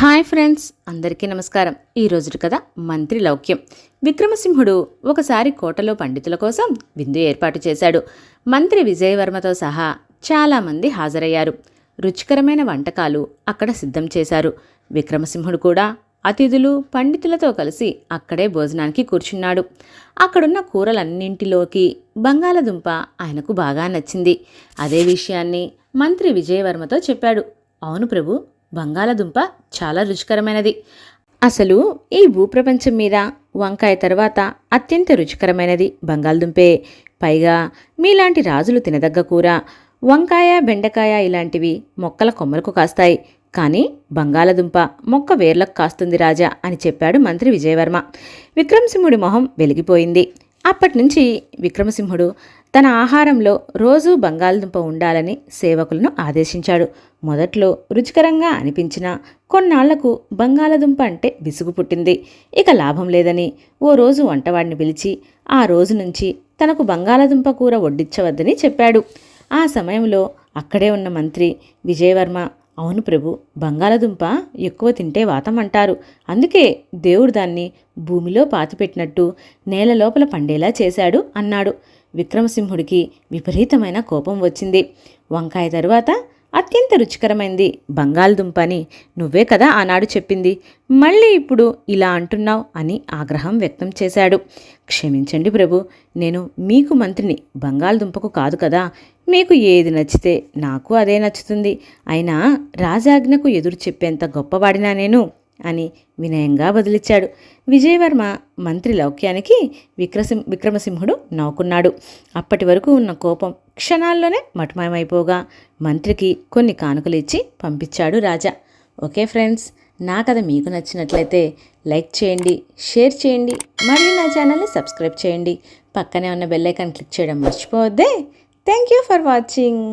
Hi friends అందరికీ నమస్కారం. ఈ రోజు కథ మంత్రి లౌక్యం. విక్రమసింహుడు ఒకసారి కోటలో పండితుల కోసం విందు ఏర్పాటు చేశాడు. మంత్రి విజయవర్మతో సహా చాలామంది హాజరయ్యారు. రుచికరమైన వంటకాలు అక్కడ సిద్ధం చేశారు. విక్రమసింహుడు కూడా అతిథులు పండితులతో కలిసి అక్కడే భోజనానికి కూర్చున్నాడు. అక్కడున్న కూరలన్నింటిలోకి బంగాళదుంప ఆయనకు బాగా నచ్చింది. అదే విషయాన్ని మంత్రి విజయవర్మతో చెప్పాడు. అవును ప్రభు బంగాళదుంప చాలా రుచికరమైనది. అసలు ఈ భూప్రపంచం మీద వంకాయ తర్వాత అత్యంత రుచికరమైనది బంగాళదుంపే. పైగా మీలాంటి రాజులు తినదగ్గ కూర వంకాయ బెండకాయ ఇలాంటివి మొక్కల కొమ్మలకు కాస్తాయి. కానీ బంగాళదుంప మొక్క వేర్లకు కాస్తుంది రాజా అని చెప్పాడు మంత్రి విజయవర్మ. విక్రమసింహుడి మొహం వెలిగిపోయింది. అప్పటినుంచి విక్రమసింహుడు తన ఆహారంలో రోజూ బంగాళదుంప ఉండాలని సేవకులను ఆదేశించాడు. మొదట్లో రుచికరంగా అనిపించినా కొన్నాళ్ళకు బంగాళదుంప అంటే విసుగు పుట్టింది. ఇక లాభం లేదని ఓ రోజు వంటవాడిని పిలిచి ఆ రోజు నుంచి తనకు బంగాళదుంప కూర వడ్డించవద్దని చెప్పాడు. ఆ సమయంలో అక్కడే ఉన్న మంత్రి విజయవర్మ అవును ప్రభు బంగాళదుంప ఎక్కువ తింటే వాతం అంటారు అందుకే దేవుడు దాన్ని భూమిలో పాతిపెట్టినట్టు నేల లోపల పండేలా చేశాడు అన్నాడు. విక్రమసింహుడికి విపరీతమైన కోపం వచ్చింది. వంకాయ తరువాత అత్యంత రుచికరమైంది. బంగాళదుంప అని నువ్వే కదా ఆనాడు చెప్పింది. మళ్ళీ ఇప్పుడు ఇలా అంటున్నావు అని ఆగ్రహం వ్యక్తం చేశాడు. క్షమించండి ప్రభు నేను మీకు మంత్రిని బంగాళదుంపకు కాదు కదా. మీకు ఏది నచ్చితే నాకు అదే నచ్చుతుంది. అయినా రాజాజ్ఞకు ఎదురు చెప్పేంత గొప్పవాడినా నేను? అని వినయంగా బదిలిచ్చాడు విజయవర్మ మంత్రి లౌక్యానికి విక్రసిం విక్రమసింహుడు నవ్వుకున్నాడు. అప్పటి వరకు ఉన్న కోపం క్షణాల్లోనే మటుమాయమైపోగా మంత్రికి కొన్ని కానుకలు ఇచ్చి పంపించాడు రాజా. ఓకే ఫ్రెండ్స్ నా కథ మీకు నచ్చినట్లయితే లైక్ చేయండి షేర్ చేయండి మరియు నా ఛానల్ని సబ్స్క్రైబ్ చేయండి. పక్కనే ఉన్న బెల్ ఐకాన్ క్లిక్ చేయడం మర్చిపోవద్దే. Thank you for watching.